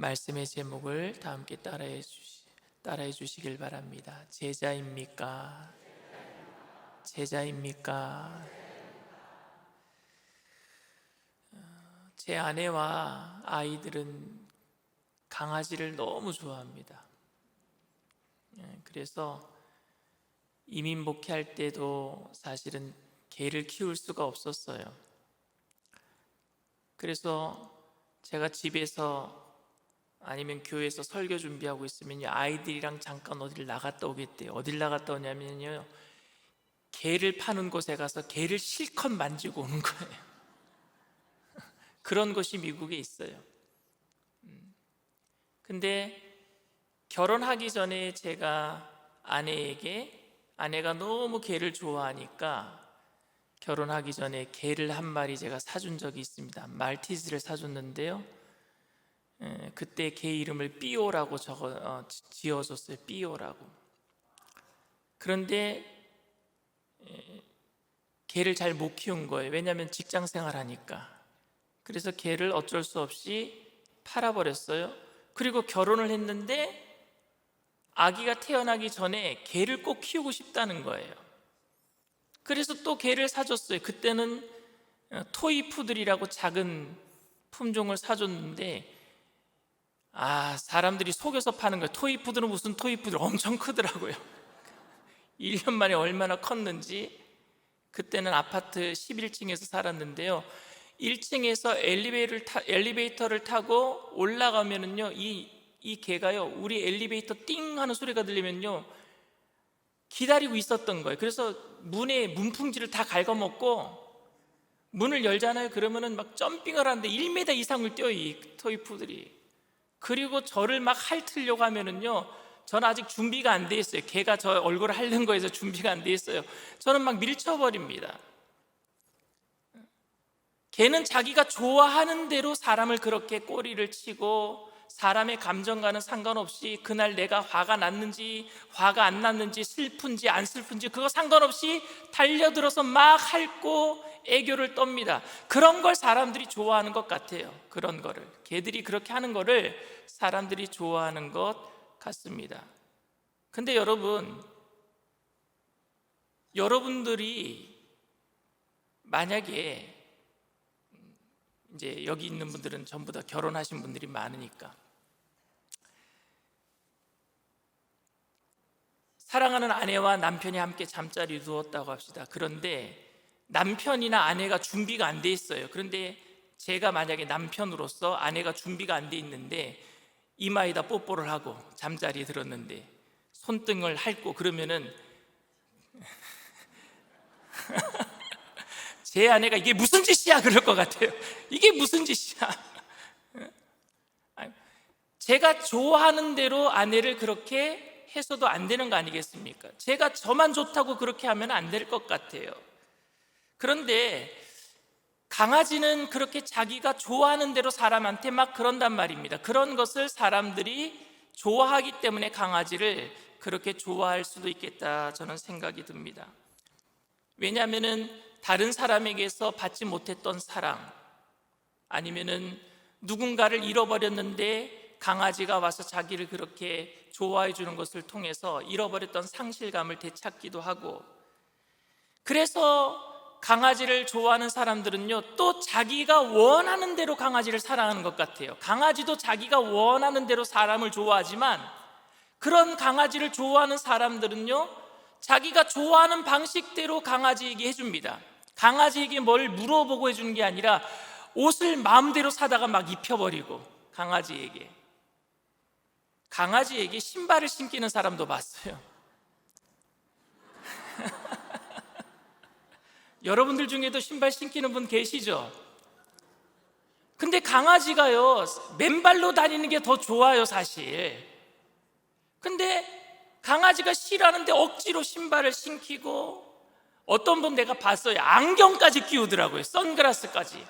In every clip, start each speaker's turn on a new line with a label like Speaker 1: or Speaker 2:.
Speaker 1: 말씀의 제목을 다 함께 따라해 주시 따라해 주시길 바랍니다. 제자입니까? 제자입니까? 어, 제 아내와 아이들은 강아지를 너무 좋아합니다. 예, 그래서 이민 복귀할 때도 사실은 개를 키울 수가 없었어요. 그래서 제가 집에서 아니면 교회에서 설교 준비하고 있으면 아이들이랑 잠깐 어디를 나갔다 오겠대요. 어딜 나갔다 오냐면요. 개를 파는 곳에 가서 개를 실컷 만지고 오는 거예요. 그런 곳이 미국에 있어요. 음. 근데 결혼하기 전에 제가 아내에게 아내가 너무 개를 좋아하니까 결혼하기 전에 개를 한 마리 제가 사준 적이 있습니다. 말티즈를 사줬는데요. 에, 그때 개 이름을 삐오라고 적어 어, 지- 지어줬어요. 삐오라고. 그런데 에, 개를 잘 못 키운 거예요. 왜냐하면 직장 생활하니까. 그래서 개를 어쩔 수 없이 팔아버렸어요. 그리고 결혼을 했는데 아기가 태어나기 전에 개를 꼭 키우고 싶다는 거예요. 그래서 또 개를 사줬어요. 그때는 어, 토이푸들이라고 작은 품종을 사줬는데 아 사람들이 속여서 파는 거예요. 토이푸들은 무슨 토이푸들 엄청 크더라고요. 1년 만에 얼마나 컸는지 그때는 아파트 11층에서 살았는데요. 1층에서 엘리베이터를, 타, 엘리베이터를 타고 올라가면은요, 이, 이 개가요, 우리 엘리베이터 띵 하는 소리가 들리면요, 기다리고 있었던 거예요. 그래서 문에 문풍지를 다 갉아먹고 문을 열잖아요. 그러면은 막 점핑을 하는데 1m 이상을 뛰어요, 이 토이푸들이. 그리고 저를 막 핥으려고 하면은요, 저는 아직 준비가 안 돼 있어요. 걔가 저 얼굴을 핥는 거에서 준비가 안 돼 있어요. 저는 막 밀쳐버립니다. 걔는 자기가 좋아하는 대로 사람을 그렇게 꼬리를 치고 사람의 감정과는 상관없이 그날 내가 화가 났는지 화가 안 났는지 슬픈지 안 슬픈지 그거 상관없이 달려들어서 막 핥고 애교를 떱니다. 그런 걸 사람들이 좋아하는 것 같아요. 그런 거를 개들이 그렇게 하는 거를 사람들이 좋아하는 것 같습니다. 근데 여러분 여러분들이 만약에 이제 여기 있는 분들은 전부 다 결혼하신 분들이 많으니까 사랑하는 아내와 남편이 함께 잠자리 누웠다고 합시다. 그런데 남편이나 아내가 준비가 안 돼 있어요. 그런데 제가 만약에 남편으로서 아내가 준비가 안 돼 있는데 이마에다 뽀뽀를 하고 잠자리에 들었는데 손등을 핥고 그러면은 제 아내가 이게 무슨 짓이야 그럴 것 같아요. 이게 무슨 짓이야. 제가 좋아하는 대로 아내를 그렇게 해서도 안 되는 거 아니겠습니까? 제가 저만 좋다고 그렇게 하면 안 될 것 같아요. 그런데 강아지는 그렇게 자기가 좋아하는 대로 사람한테 막 그런단 말입니다. 그런 것을 사람들이 좋아하기 때문에 강아지를 그렇게 좋아할 수도 있겠다 저는 생각이 듭니다. 왜냐하면은 다른 사람에게서 받지 못했던 사랑 아니면은 누군가를 잃어버렸는데 강아지가 와서 자기를 그렇게 좋아해 주는 것을 통해서 잃어버렸던 상실감을 되찾기도 하고 그래서 강아지를 좋아하는 사람들은요 또 자기가 원하는 대로 강아지를 사랑하는 것 같아요. 강아지도 자기가 원하는 대로 사람을 좋아하지만 그런 강아지를 좋아하는 사람들은요 자기가 좋아하는 방식대로 강아지에게 해줍니다 강아지에게 뭘 물어보고 해주는 게 아니라 옷을 마음대로 사다가 막 입혀버리고 강아지에게 강아지에게 신발을 신기는 사람도 봤어요 여러분들 중에도 신발 신기는 분 계시죠? 근데 강아지가요, 맨발로 다니는 게 더 좋아요, 사실. 근데 강아지가 싫어하는데 억지로 신발을 신기고 어떤 분 내가 봤어요. 안경까지 끼우더라고요. 선글라스까지.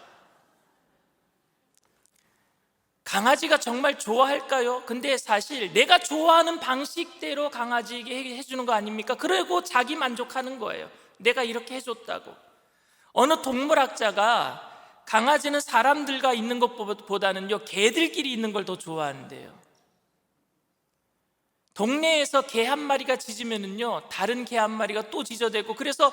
Speaker 1: 강아지가 정말 좋아할까요? 근데 사실 내가 좋아하는 방식대로 강아지에게 해- 해주는 거 아닙니까? 그리고 자기 만족하는 거예요. 내가 이렇게 해줬다고. 어느 동물학자가 강아지는 사람들과 있는 것보다는요, 개들끼리 있는 걸 더 좋아한대요. 동네에서 개 한 마리가 짖으면은요, 다른 개 한 마리가 또 짖어대고, 그래서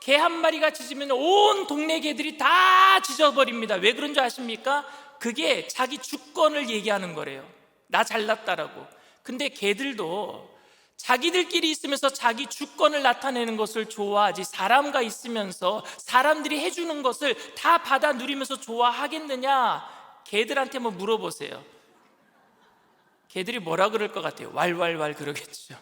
Speaker 1: 개 한 마리가 짖으면 온 동네 개들이 다 짖어버립니다. 왜 그런 줄 아십니까? 그게 자기 주권을 얘기하는 거래요. 나 잘났다라고. 근데 개들도 자기들끼리 있으면서 자기 주권을 나타내는 것을 좋아하지 사람과 있으면서 사람들이 해주는 것을 다 받아 누리면서 좋아하겠느냐? 개들한테 뭐 물어보세요. 개들이 뭐라 그럴 것 같아요? 왈왈왈 그러겠죠.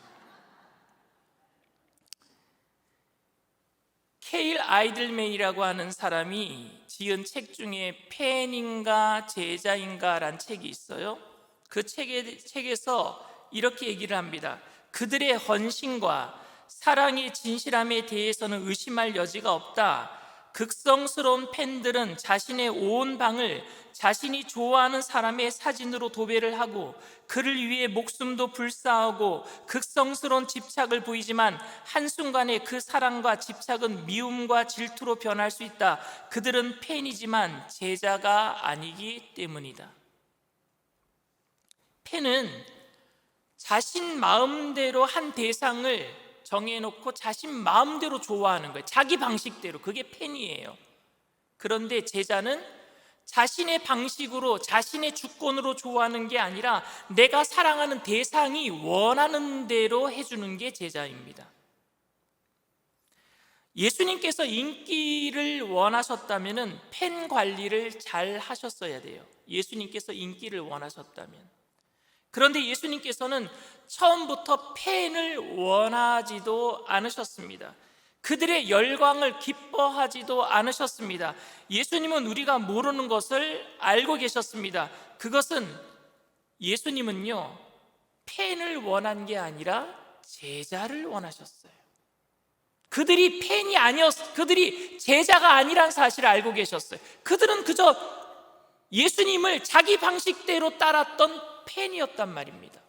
Speaker 1: 케일 아이들맨이라고 하는 사람이 지은 책 중에 팬인가 제자인가란 책이 있어요. 그 책에, 책에서 이렇게 얘기를 합니다. 그들의 헌신과 사랑의 진실함에 대해서는 의심할 여지가 없다. 극성스러운 팬들은 자신의 온 방을 자신이 좋아하는 사람의 사진으로 도배를 하고 그를 위해 목숨도 불사하고 극성스러운 집착을 보이지만 한순간에 그 사랑과 집착은 미움과 질투로 변할 수 있다. 그들은 팬이지만 제자가 아니기 때문이다. 팬은 자신 마음대로 한 대상을 정해놓고 자신 마음대로 좋아하는 거예요. 자기 방식대로. 그게 팬이에요. 그런데 제자는 자신의 방식으로, 자신의 주권으로 좋아하는 게 아니라 내가 사랑하는 대상이 원하는 대로 해주는 게 제자입니다. 예수님께서 인기를 원하셨다면 팬 관리를 잘 하셨어야 돼요. 예수님께서 인기를 원하셨다면. 그런데 예수님께서는 처음부터 팬을 원하지도 않으셨습니다. 그들의 열광을 기뻐하지도 않으셨습니다. 예수님은 우리가 모르는 것을 알고 계셨습니다. 그것은 예수님은요, 팬을 원한 게 아니라 제자를 원하셨어요. 그들이 팬이 아니었, 그들이 제자가 아니란 사실을 알고 계셨어요. 그들은 그저 예수님을 자기 방식대로 따랐던 팬이었단 말입니다.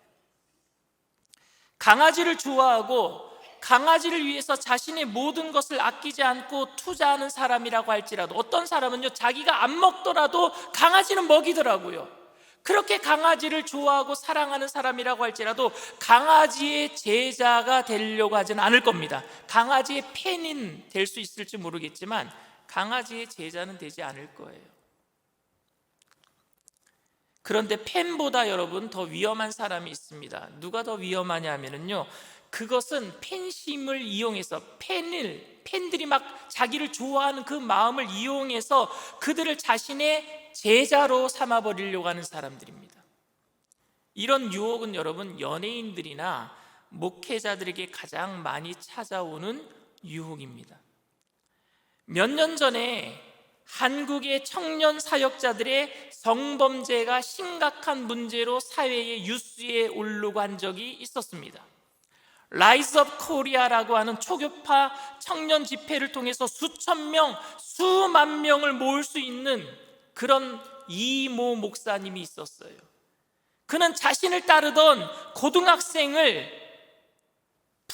Speaker 1: 강아지를 좋아하고 강아지를 위해서 자신의 모든 것을 아끼지 않고 투자하는 사람이라고 할지라도 어떤 사람은요 자기가 안 먹더라도 강아지는 먹이더라고요. 그렇게 강아지를 좋아하고 사랑하는 사람이라고 할지라도 강아지의 제자가 되려고 하지는 않을 겁니다. 강아지의 팬인 될 수 있을지 모르겠지만 강아지의 제자는 되지 않을 거예요. 그런데 팬보다 여러분 더 위험한 사람이 있습니다. 누가 더 위험하냐 하면은요. 그것은 팬심을 이용해서 팬을 팬들이 막 자기를 좋아하는 그 마음을 이용해서 그들을 자신의 제자로 삼아 버리려고 하는 사람들입니다. 이런 유혹은 여러분 연예인들이나 목회자들에게 가장 많이 찾아오는 유혹입니다. 몇 년 전에 한국의 청년 사역자들의 성범죄가 심각한 문제로 사회의 뉴스에 오르고 한 적이 있었습니다. 라이즈 업 코리아라고 하는 초교파 청년 집회를 통해서 수천 명, 수만 명을 모을 수 있는 그런 이모 목사님이 있었어요. 그는 자신을 따르던 고등학생을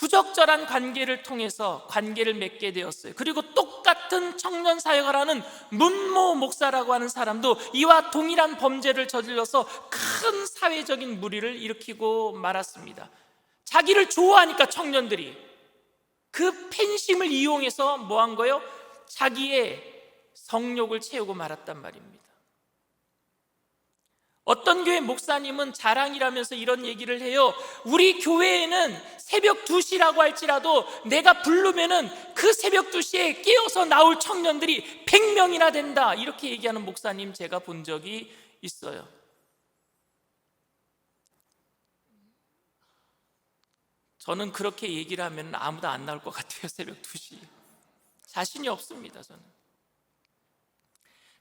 Speaker 1: 부적절한 관계를 통해서 관계를 맺게 되었어요. 그리고 똑같은 청년 사역을 하는 문모 목사라고 하는 사람도 이와 동일한 범죄를 저질러서 큰 사회적인 무리를 일으키고 말았습니다. 자기를 좋아하니까 청년들이 그 팬심을 이용해서 뭐 한 거예요? 자기의 성욕을 채우고 말았단 말입니다. 어떤 교회 목사님은 자랑이라면서 이런 얘기를 해요. 우리 교회에는 새벽 2시라고 할지라도 내가 부르면은 그 새벽 2시에 깨어서 나올 청년들이 100명이나 된다. 이렇게 얘기하는 목사님 제가 본 적이 있어요. 저는 그렇게 얘기를 하면 아무도 안 나올 것 같아요. 새벽 2시. 자신이 없습니다, 저는.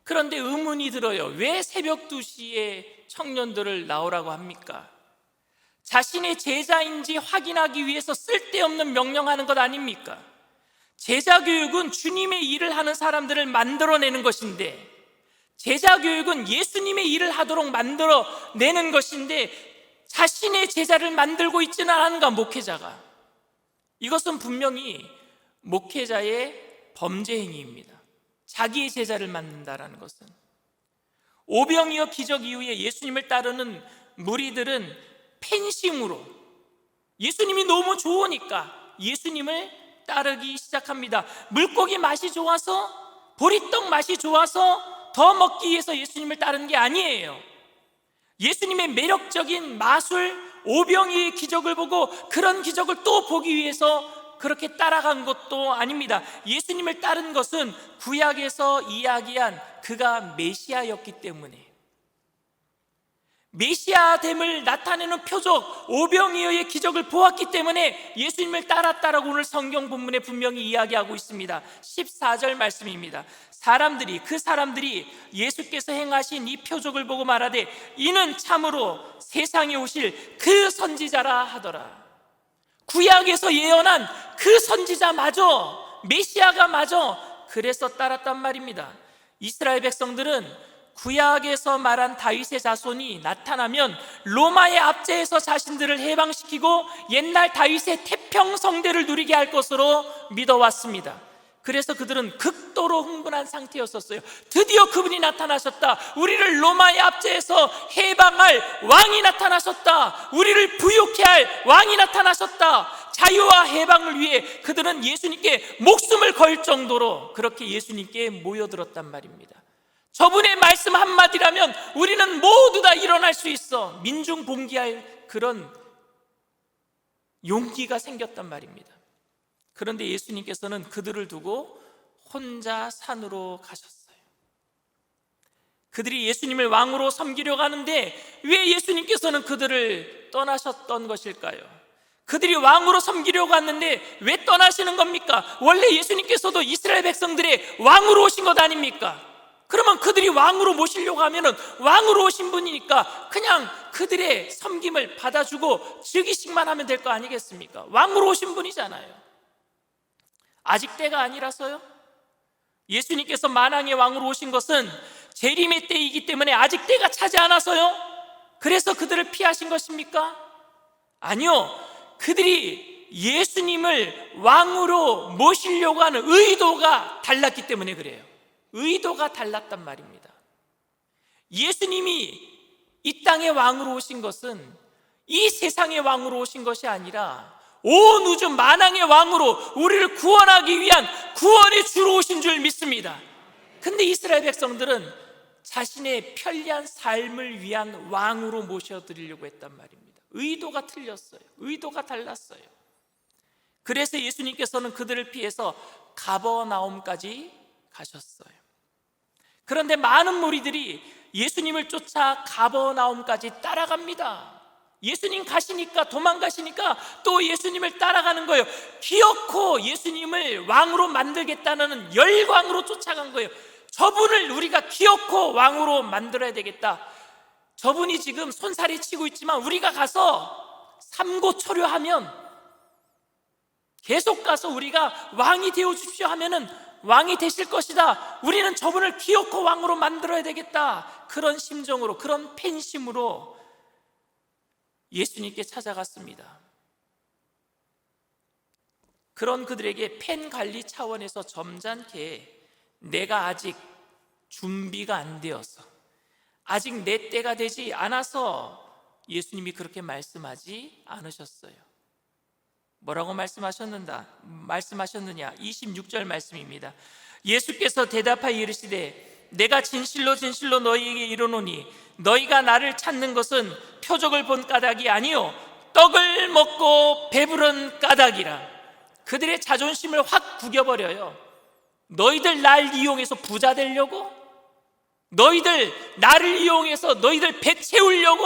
Speaker 1: 그런데 의문이 들어요. 왜 새벽 2시에 청년들을 나오라고 합니까? 자신의 제자인지 확인하기 위해서 쓸데없는 명령하는 것 아닙니까? 제자 교육은 주님의 일을 하는 사람들을 만들어내는 것인데, 제자 교육은 예수님의 일을 하도록 만들어내는 것인데, 자신의 제자를 만들고 있지는 않은가, 목회자가. 이것은 분명히 목회자의 범죄 행위입니다. 자기의 제자를 만든다라는 것은 오병이어 기적 이후에 예수님을 따르는 무리들은 팬심으로 예수님이 너무 좋으니까 예수님을 따르기 시작합니다. 물고기 맛이 좋아서 보리떡 맛이 좋아서 더 먹기 위해서 예수님을 따르는 게 아니에요. 예수님의 매력적인 마술 오병이의 기적을 보고 그런 기적을 또 보기 위해서 그렇게 따라간 것도 아닙니다. 예수님을 따른 것은 구약에서 이야기한 그가 메시아였기 때문에 메시아됨을 나타내는 표적 오병이어의 기적을 보았기 때문에 예수님을 따랐다라고 오늘 성경 본문에 분명히 이야기하고 있습니다. 14절 말씀입니다. 사람들이 그 사람들이 예수께서 행하신 이 표적을 보고 말하되 이는 참으로 세상에 오실 그 선지자라 하더라. 구약에서 예언한 그 선지자마저 메시아가 마저 그래서 따랐단 말입니다. 이스라엘 백성들은 구약에서 말한 다윗의 자손이 나타나면 로마의 압제에서 자신들을 해방시키고 옛날 다윗의 태평 성대를 누리게 할 것으로 믿어왔습니다. 그래서 그들은 극도로 흥분한 상태였었어요. 드디어 그분이 나타나셨다. 우리를 로마의 압제에서 해방할 왕이 나타나셨다. 우리를 부유케 할 왕이 나타나셨다. 자유와 해방을 위해 그들은 예수님께 목숨을 걸 정도로 그렇게 예수님께 모여들었단 말입니다. 저분의 말씀 한마디라면 우리는 모두 다 일어날 수 있어. 민중 봉기할 그런 용기가 생겼단 말입니다. 그런데 예수님께서는 그들을 두고 혼자 산으로 가셨어요. 그들이 예수님을 왕으로 섬기려고 하는데 왜 예수님께서는 그들을 떠나셨던 것일까요? 그들이 왕으로 섬기려고 왔는데 왜 떠나시는 겁니까? 원래 예수님께서도 이스라엘 백성들의 왕으로 오신 것 아닙니까? 그러면 그들이 왕으로 모시려고 하면은 왕으로 오신 분이니까 그냥 그들의 섬김을 받아주고 즉위식만 하면 될 거 아니겠습니까? 왕으로 오신 분이잖아요. 아직 때가 아니라서요? 예수님께서 만왕의 왕으로 오신 것은 재림의 때이기 때문에 아직 때가 차지 않아서요? 그래서 그들을 피하신 것입니까? 아니요. 그들이 예수님을 왕으로 모시려고 하는 의도가 달랐기 때문에 그래요. 의도가 달랐단 말입니다. 예수님이 이 땅의 왕으로 오신 것은 이 세상의 왕으로 오신 것이 아니라 온 우주 만왕의 왕으로 우리를 구원하기 위한 구원의 주로 오신 줄 믿습니다. 근데 이스라엘 백성들은 자신의 편리한 삶을 위한 왕으로 모셔드리려고 했단 말입니다. 의도가 틀렸어요. 의도가 달랐어요. 그래서 예수님께서는 그들을 피해서 가버나움까지 가셨어요. 그런데 많은 무리들이 예수님을 쫓아 가버나움까지 따라갑니다. 예수님 가시니까 도망가시니까 또 예수님을 따라가는 거예요. 기어코 예수님을 왕으로 만들겠다는 열광으로 쫓아간 거예요. 저분을 우리가 기어코 왕으로 만들어야 되겠다. 저분이 지금 손살이 치고 있지만 우리가 가서 삼고 초려하면 계속 가서 우리가 왕이 되어 주십시오 하면은 왕이 되실 것이다. 우리는 저분을 기어코 왕으로 만들어야 되겠다. 그런 심정으로 그런 팬심으로 예수님께 찾아갔습니다. 그런 그들에게 팬 관리 차원에서 점잖게 내가 아직 준비가 안 되어서 아직 내 때가 되지 않아서 예수님이 그렇게 말씀하지 않으셨어요. 뭐라고 말씀하셨는다? 말씀하셨느냐? 26절 말씀입니다. 예수께서 대답하여 이르시되 내가 진실로 진실로 너희에게 이르노니 너희가 나를 찾는 것은 표적을 본 까닭이 아니요 떡을 먹고 배부른 까닭이라 그들의 자존심을 확 구겨버려요 너희들 날 이용해서 부자 되려고? 너희들 나를 이용해서 너희들 배 채우려고?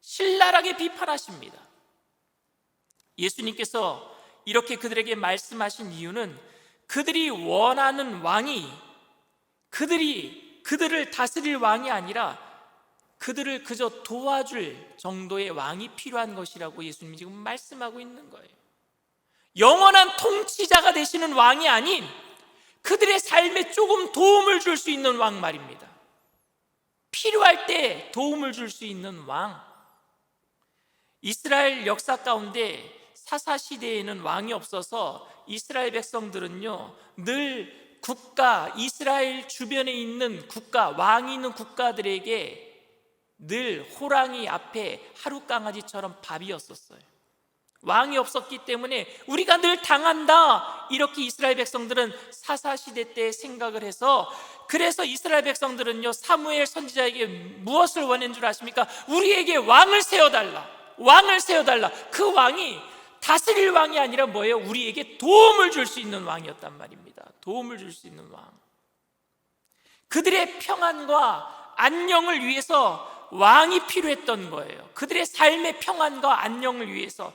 Speaker 1: 신랄하게 비판하십니다 예수님께서 이렇게 그들에게 말씀하신 이유는 그들이 원하는 왕이 그들이 그들을 다스릴 왕이 아니라 그들을 그저 도와줄 정도의 왕이 필요한 것이라고 예수님이 지금 말씀하고 있는 거예요. 영원한 통치자가 되시는 왕이 아닌 그들의 삶에 조금 도움을 줄 수 있는 왕 말입니다. 필요할 때 도움을 줄 수 있는 왕. 이스라엘 역사 가운데 사사 시대에는 왕이 없어서 이스라엘 백성들은요 늘 국가 이스라엘 주변에 있는 국가 왕이 있는 국가들에게 늘 호랑이 앞에 하루 강아지처럼 밥이었었어요. 왕이 없었기 때문에 우리가 늘 당한다 이렇게 이스라엘 백성들은 사사 시대 때 생각을 해서 그래서 이스라엘 백성들은요 사무엘 선지자에게 무엇을 원한 줄 아십니까? 우리에게 왕을 세워 달라 왕을 세워 달라 그 왕이 다스릴 왕이 아니라 뭐예요? 우리에게 도움을 줄 수 있는 왕이었단 말입니다. 도움을 줄 수 있는 왕. 그들의 평안과 안녕을 위해서 왕이 필요했던 거예요. 그들의 삶의 평안과 안녕을 위해서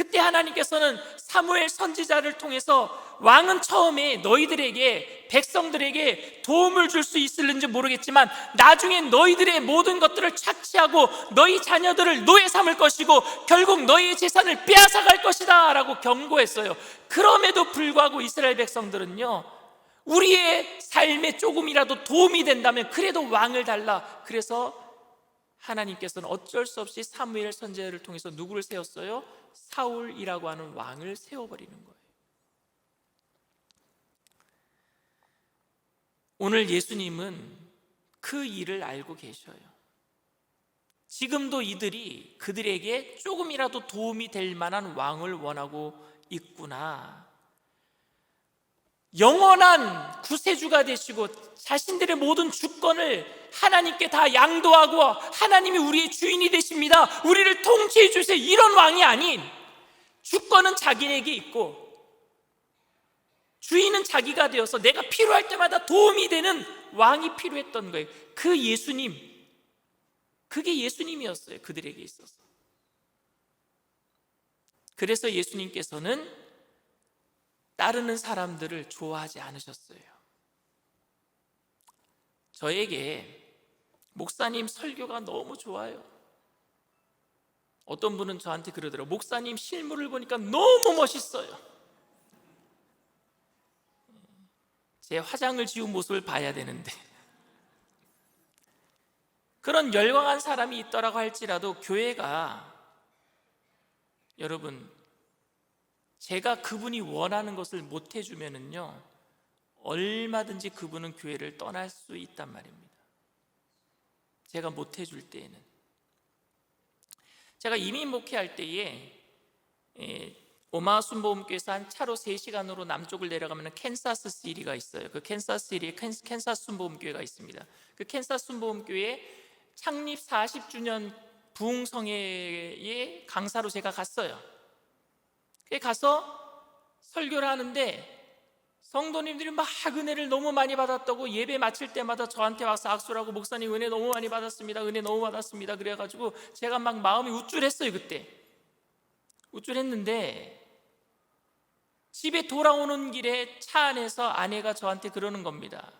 Speaker 1: 그때 하나님께서는 사무엘 선지자를 통해서 왕은 처음에 너희들에게 백성들에게 도움을 줄 수 있을는지 모르겠지만 나중에 너희들의 모든 것들을 착취하고 너희 자녀들을 노예 삼을 것이고 결국 너희의 재산을 빼앗아 갈 것이다 라고 경고했어요 그럼에도 불구하고 이스라엘 백성들은요 우리의 삶에 조금이라도 도움이 된다면 그래도 왕을 달라 그래서 하나님께서는 어쩔 수 없이 사무엘 선지자를 통해서 누구를 세웠어요? 사울이라고 하는 왕을 세워버리는 거예요. 오늘 예수님은 그 일을 알고 계셔요. 지금도 이들이 그들에게 조금이라도 도움이 될 만한 왕을 원하고 있구나. 영원한 구세주가 되시고 자신들의 모든 주권을 하나님께 다 양도하고 하나님이 우리의 주인이 되십니다. 우리를 통치해 주세요. 이런 왕이 아닌 주권은 자기에게 있고 주인은 자기가 되어서 내가 필요할 때마다 도움이 되는 왕이 필요했던 거예요. 그 예수님, 그게 예수님이었어요. 그들에게 있어서. 그래서 예수님께서는 따르는 사람들을 좋아하지 않으셨어요. 저에게 목사님 설교가 너무 좋아요. 어떤 분은 저한테 그러더라고요. 목사님 실물을 보니까 너무 멋있어요. 제 화장을 지운 모습을 봐야 되는데. 그런 열광한 사람이 있더라고 할지라도 교회가 여러분 제가 그분이 원하는 것을 못 해주면은요 얼마든지 그분은 교회를 떠날 수 있단 말입니다. 제가 못 해줄 때에는 제가 이민 목회할 때에 예, 오마순보험교회에서 한 차로 3시간으로 남쪽을 내려가면 캔사스 시리가 있어요. 그 캔사스 시리에 캔사스 순보험교회가 있습니다. 그 캔사스 순보험교회 창립 40주년 부흥성회에 강사로 제가 갔어요. 가서 설교를 하는데 성도님들이 막 은혜를 너무 많이 받았다고 예배 마칠 때마다 저한테 와서 악수를 하고 목사님 은혜 너무 많이 받았습니다. 은혜 너무 받았습니다. 그래가지고 제가 막 마음이 우쭐했어요 그때. 우쭐했는데 집에 돌아오는 길에 차 안에서 아내가 저한테 그러는 겁니다.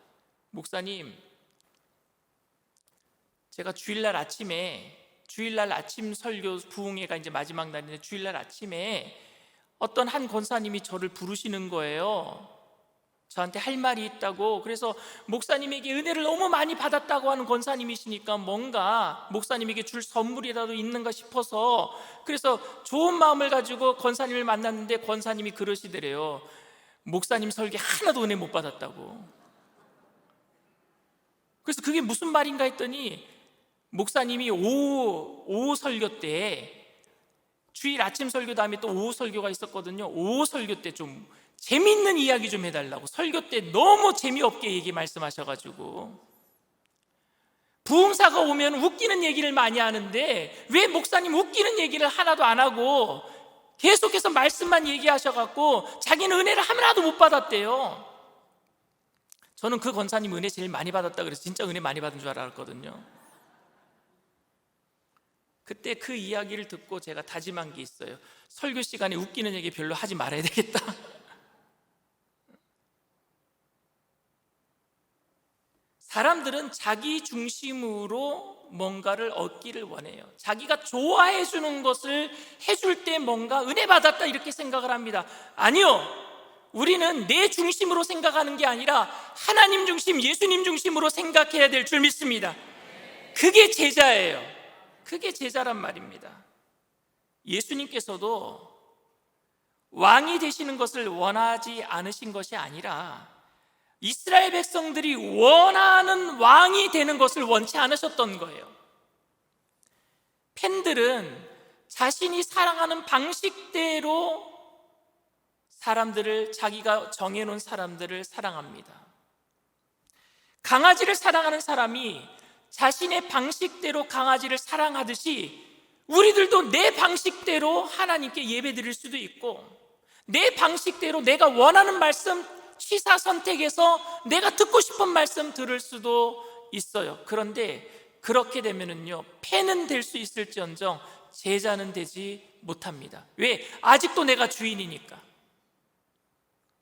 Speaker 1: 목사님, 제가 주일날 아침에 주일날 아침 설교 부흥회가 이제 마지막 날인데 주일날 아침에 어떤 한 권사님이 저를 부르시는 거예요. 저한테 할 말이 있다고. 그래서 목사님에게 은혜를 너무 많이 받았다고 하는 권사님이시니까 뭔가 목사님에게 줄 선물이라도 있는가 싶어서 그래서 좋은 마음을 가지고 권사님을 만났는데 권사님이 그러시더래요. 목사님 설계 하나도 은혜 못 받았다고. 그래서 그게 무슨 말인가 했더니 목사님이 오후, 오후 설교 때 주일 아침 설교 다음에 또 오후 설교가 있었거든요. 오후 설교 때 좀 재밌는 이야기 좀 해달라고. 설교 때 너무 재미없게 얘기 말씀하셔가지고. 부흥사가 오면 웃기는 얘기를 많이 하는데 왜 목사님 웃기는 얘기를 하나도 안 하고 계속해서 말씀만 얘기하셔갖고 자기는 은혜를 하나도 못 받았대요. 저는 그 권사님 은혜 제일 많이 받았다 그래서 진짜 은혜 많이 받은 줄 알았거든요 그때 그 이야기를 듣고 제가 다짐한 게 있어요 설교 시간에 웃기는 얘기 별로 하지 말아야 되겠다 사람들은 자기 중심으로 뭔가를 얻기를 원해요. 자기가 좋아해 주는 것을 해줄 때 뭔가 은혜 받았다 이렇게 생각을 합니다. 아니요. 우리는 내 중심으로 생각하는 게 아니라 하나님 중심, 예수님 중심으로 생각해야 될 줄 믿습니다. 그게 제자예요. 그게 제자란 말입니다. 예수님께서도 왕이 되시는 것을 원하지 않으신 것이 아니라 이스라엘 백성들이 원하는 왕이 되는 것을 원치 않으셨던 거예요. 팬들은 자신이 사랑하는 방식대로 사람들을 자기가 정해놓은 사람들을 사랑합니다. 강아지를 사랑하는 사람이 자신의 방식대로 강아지를 사랑하듯이 우리들도 내 방식대로 하나님께 예배 드릴 수도 있고 내 방식대로 내가 원하는 말씀 취사 선택해서 내가 듣고 싶은 말씀 들을 수도 있어요. 그런데 그렇게 되면은요, 팬은 될수 있을지언정 제자는 되지 못합니다. 왜? 아직도 내가 주인이니까.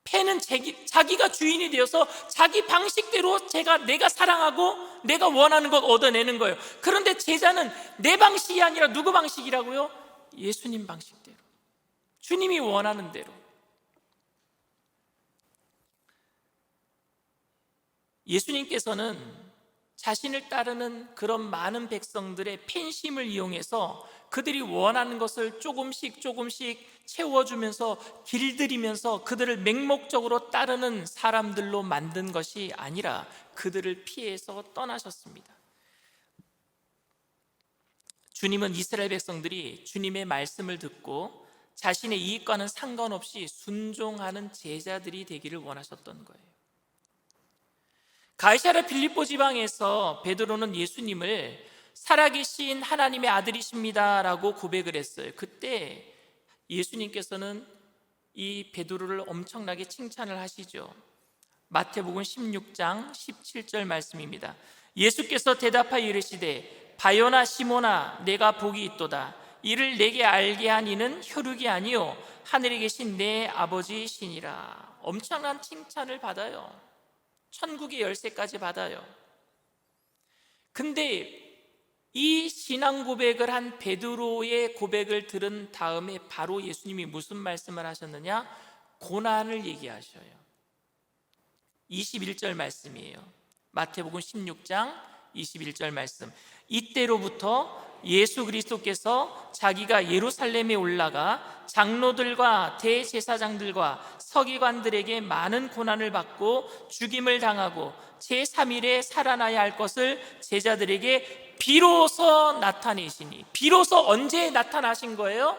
Speaker 1: 팬은 자기, 자기가 주인이 되어서 자기 방식대로 제가 내가 사랑하고 내가 원하는 것 얻어내는 거예요. 그런데 제자는 내 방식이 아니라 누구 방식이라고요? 예수님 방식대로. 주님이 원하는 대로. 예수님께서는 자신을 따르는 그런 많은 백성들의 팬심을 이용해서 그들이 원하는 것을 조금씩 조금씩 채워주면서 길들이면서 그들을 맹목적으로 따르는 사람들로 만든 것이 아니라 그들을 피해서 떠나셨습니다. 주님은 이스라엘 백성들이 주님의 말씀을 듣고 자신의 이익과는 상관없이 순종하는 제자들이 되기를 원하셨던 거예요. 가이사라 빌립보 지방에서 베드로는 예수님을 살아계신 하나님의 아들이십니다라고 고백을 했어요. 그때 예수님께서는 이 베드로를 엄청나게 칭찬을 하시죠. 마태복음 16장 17절 말씀입니다. 예수께서 대답하여 이르시되 바요나 시모나 내가 복이 있도다. 이를 내게 알게 한 이는 혈육이 아니요 하늘에 계신 내 아버지시니라. 엄청난 칭찬을 받아요. 천국의 열쇠까지 받아요. 근데 이 신앙 고백을 한 베드로의 고백을 들은 다음에 바로 예수님이 무슨 말씀을 하셨느냐? 고난을 얘기하셔요. 21절 말씀이에요. 마태복음 16장 21절 말씀. 이때로부터 예수 그리스도께서 자기가 예루살렘에 올라가 장로들과 대제사장들과 서기관들에게 많은 고난을 받고 죽임을 당하고 제3일에 살아나야 할 것을 제자들에게 비로소 나타내시니 비로소 언제 나타나신 거예요?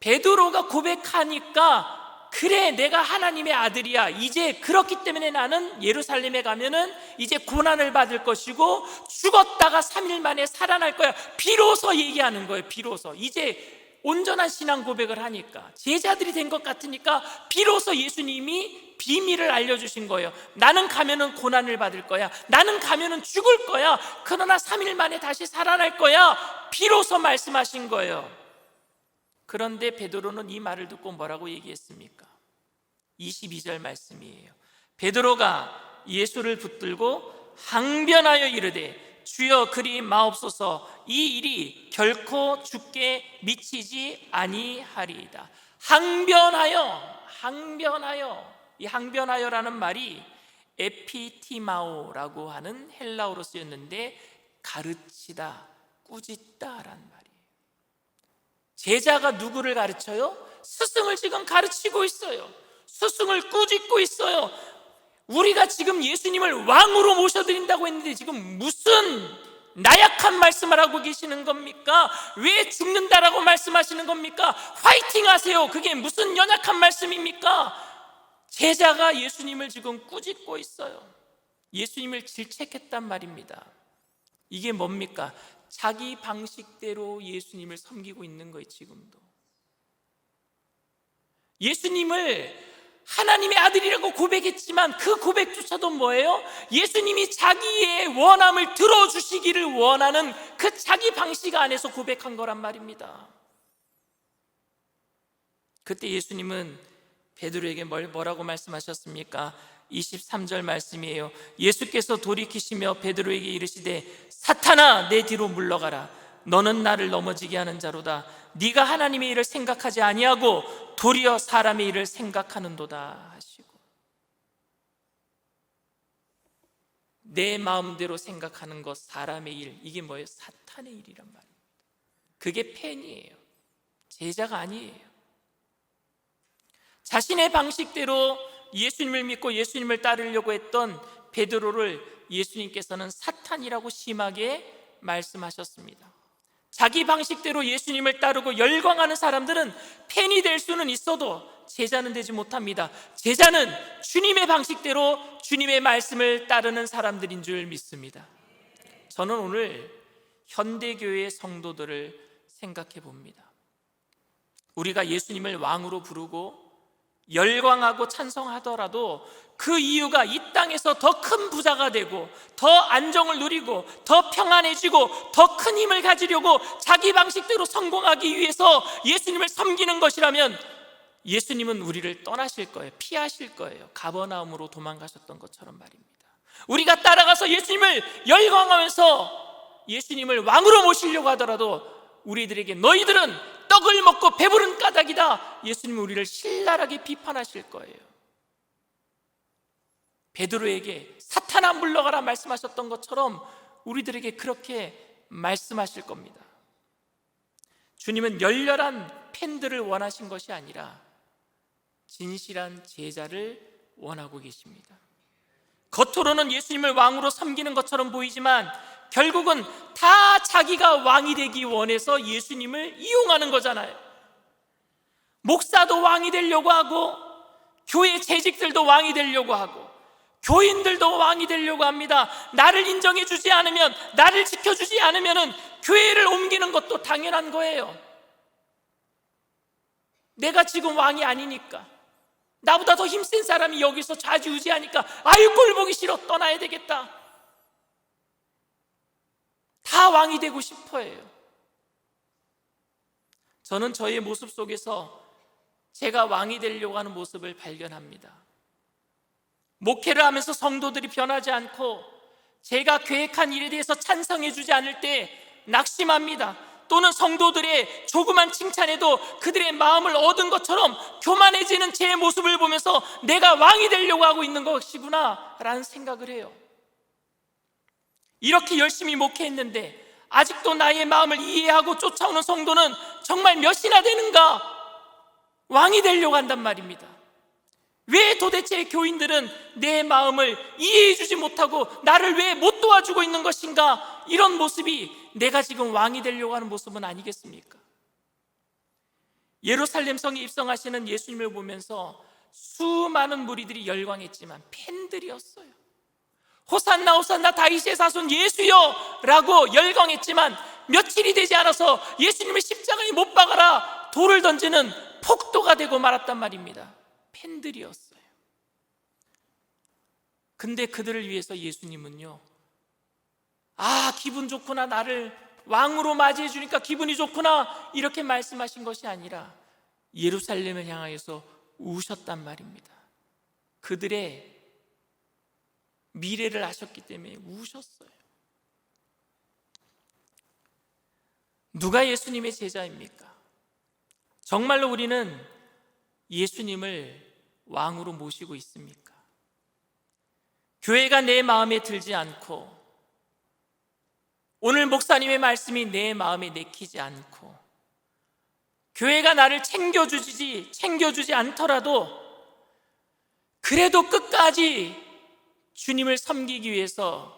Speaker 1: 베드로가 고백하니까 그래 내가 하나님의 아들이야. 이제 그렇기 때문에 나는 예루살렘에 가면은 이제 고난을 받을 것이고 죽었다가 3일 만에 살아날 거야. 비로소 얘기하는 거예요 비로소. 이제 온전한 신앙 고백을 하니까 제자들이 된 것 같으니까 비로소 예수님이 비밀을 알려주신 거예요. 나는 가면은 고난을 받을 거야. 나는 가면은 죽을 거야. 그러나 3일 만에 다시 살아날 거야. 비로소 말씀하신 거예요. 그런데 베드로는 이 말을 듣고 뭐라고 얘기했습니까? 22절 말씀이에요. 베드로가 예수를 붙들고 항변하여 이르되 주여 그리 마옵소서. 이 일이 결코 죽게 미치지 아니하리이다. 항변하여 항변하여 이 항변하여라는 말이 에피티마오라고 하는 헬라어로 쓰였는데 가르치다, 꾸짖다라는 말. 제자가 누구를 가르쳐요? 스승을 지금 가르치고 있어요. 스승을 꾸짖고 있어요. 우리가 지금 예수님을 왕으로 모셔드린다고 했는데 지금 무슨 나약한 말씀을 하고 계시는 겁니까? 왜 죽는다라고 말씀하시는 겁니까? 화이팅 하세요. 그게 무슨 연약한 말씀입니까? 제자가 예수님을 지금 꾸짖고 있어요. 예수님을 질책했단 말입니다. 이게 뭡니까? 자기 방식대로 예수님을 섬기고 있는 거예요, 지금도. 예수님을 하나님의 아들이라고 고백했지만 그 고백조차도 뭐예요? 예수님이 자기의 원함을 들어주시기를 원하는 그 자기 방식 안에서 고백한 거란 말입니다. 그때 예수님은 베드로에게 뭐라고 말씀하셨습니까? 23절 말씀이에요. 예수께서 돌이키시며 베드로에게 이르시되 사탄아 내 뒤로 물러가라. 너는 나를 넘어지게 하는 자로다. 네가 하나님의 일을 생각하지 아니하고 도리어 사람의 일을 생각하는도다 하시고 내 마음대로 생각하는 것 사람의 일 이게 뭐예요? 사탄의 일이란 말입니다. 그게 팬이에요. 제자가 아니에요. 자신의 방식대로 예수님을 믿고 예수님을 따르려고 했던 베드로를 예수님께서는 사탄이라고 심하게 말씀하셨습니다. 자기 방식대로 예수님을 따르고 열광하는 사람들은 팬이 될 수는 있어도 제자는 되지 못합니다. 제자는 주님의 방식대로 주님의 말씀을 따르는 사람들인 줄 믿습니다. 저는 오늘 현대교회의 성도들을 생각해 봅니다. 우리가 예수님을 왕으로 부르고 열광하고 찬송하더라도 그 이유가 이 땅에서 더 큰 부자가 되고 더 안정을 누리고 더 평안해지고 더 큰 힘을 가지려고 자기 방식대로 성공하기 위해서 예수님을 섬기는 것이라면 예수님은 우리를 떠나실 거예요. 피하실 거예요. 가버나움으로 도망가셨던 것처럼 말입니다. 우리가 따라가서 예수님을 열광하면서 예수님을 왕으로 모시려고 하더라도 우리들에게 너희들은 떡을 먹고 배부른 까닭이다. 예수님은 우리를 신랄하게 비판하실 거예요. 베드로에게 사탄아 물러가라 말씀하셨던 것처럼 우리들에게 그렇게 말씀하실 겁니다. 주님은 열렬한 팬들을 원하신 것이 아니라 진실한 제자를 원하고 계십니다. 겉으로는 예수님을 왕으로 섬기는 것처럼 보이지만 결국은 다 자기가 왕이 되기 원해서 예수님을 이용하는 거잖아요. 목사도 왕이 되려고 하고 교회 재직들도 왕이 되려고 하고 교인들도 왕이 되려고 합니다. 나를 인정해 주지 않으면 나를 지켜 주지 않으면은 교회를 옮기는 것도 당연한 거예요. 내가 지금 왕이 아니니까 나보다 더 힘센 사람이 여기서 좌지우지하니까 아유 꼴 보기 싫어 떠나야 되겠다. 다 왕이 되고 싶어 해요. 저는 저의 모습 속에서 제가 왕이 되려고 하는 모습을 발견합니다. 목회를 하면서 성도들이 변하지 않고 제가 계획한 일에 대해서 찬성해 주지 않을 때 낙심합니다. 또는 성도들의 조그만 칭찬에도 그들의 마음을 얻은 것처럼 교만해지는 제 모습을 보면서 내가 왕이 되려고 하고 있는 것이구나 라는 생각을 해요. 이렇게 열심히 목회했는데 아직도 나의 마음을 이해하고 쫓아오는 성도는 정말 몇이나 되는가? 왕이 되려고 한단 말입니다. 왜 도대체 교인들은 내 마음을 이해해 주지 못하고 나를 왜 못 도와주고 있는 것인가? 이런 모습이 내가 지금 왕이 되려고 하는 모습은 아니겠습니까? 예루살렘 성에 입성하시는 예수님을 보면서 수많은 무리들이 열광했지만 팬들이었어요. 호산나 호산나 다윗의 사손 예수여 라고 열광했지만 며칠이 되지 않아서 예수님을 십자가에 못 박아라 돌을 던지는 폭도가 되고 말았단 말입니다. 팬들이었어요. 근데 그들을 위해서 예수님은요, 아, 기분 좋구나. 나를 왕으로 맞이해 주니까 기분이 좋구나. 이렇게 말씀하신 것이 아니라 예루살렘을 향하여서 우셨단 말입니다. 그들의 미래를 아셨기 때문에 우셨어요. 누가 예수님의 제자입니까? 정말로 우리는 예수님을 왕으로 모시고 있습니까? 교회가 내 마음에 들지 않고 오늘 목사님의 말씀이 내 마음에 내키지 않고 교회가 나를 챙겨주지 챙겨주지 않더라도 그래도 끝까지 주님을 섬기기 위해서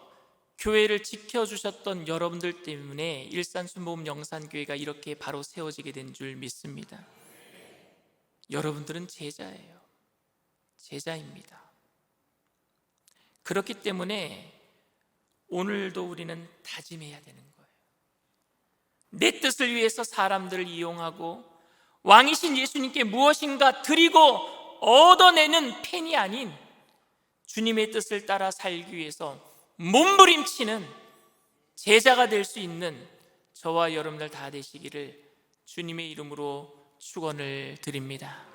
Speaker 1: 교회를 지켜주셨던 여러분들 때문에 일산순복음 영산교회가 이렇게 바로 세워지게 된 줄 믿습니다. 여러분들은 제자예요. 제자입니다. 그렇기 때문에 오늘도 우리는 다짐해야 되는 거예요. 내 뜻을 위해서 사람들을 이용하고 왕이신 예수님께 무엇인가 드리고 얻어내는 팬이 아닌 주님의 뜻을 따라 살기 위해서 몸부림치는 제자가 될 수 있는 저와 여러분들 다 되시기를 주님의 이름으로 축원을 드립니다.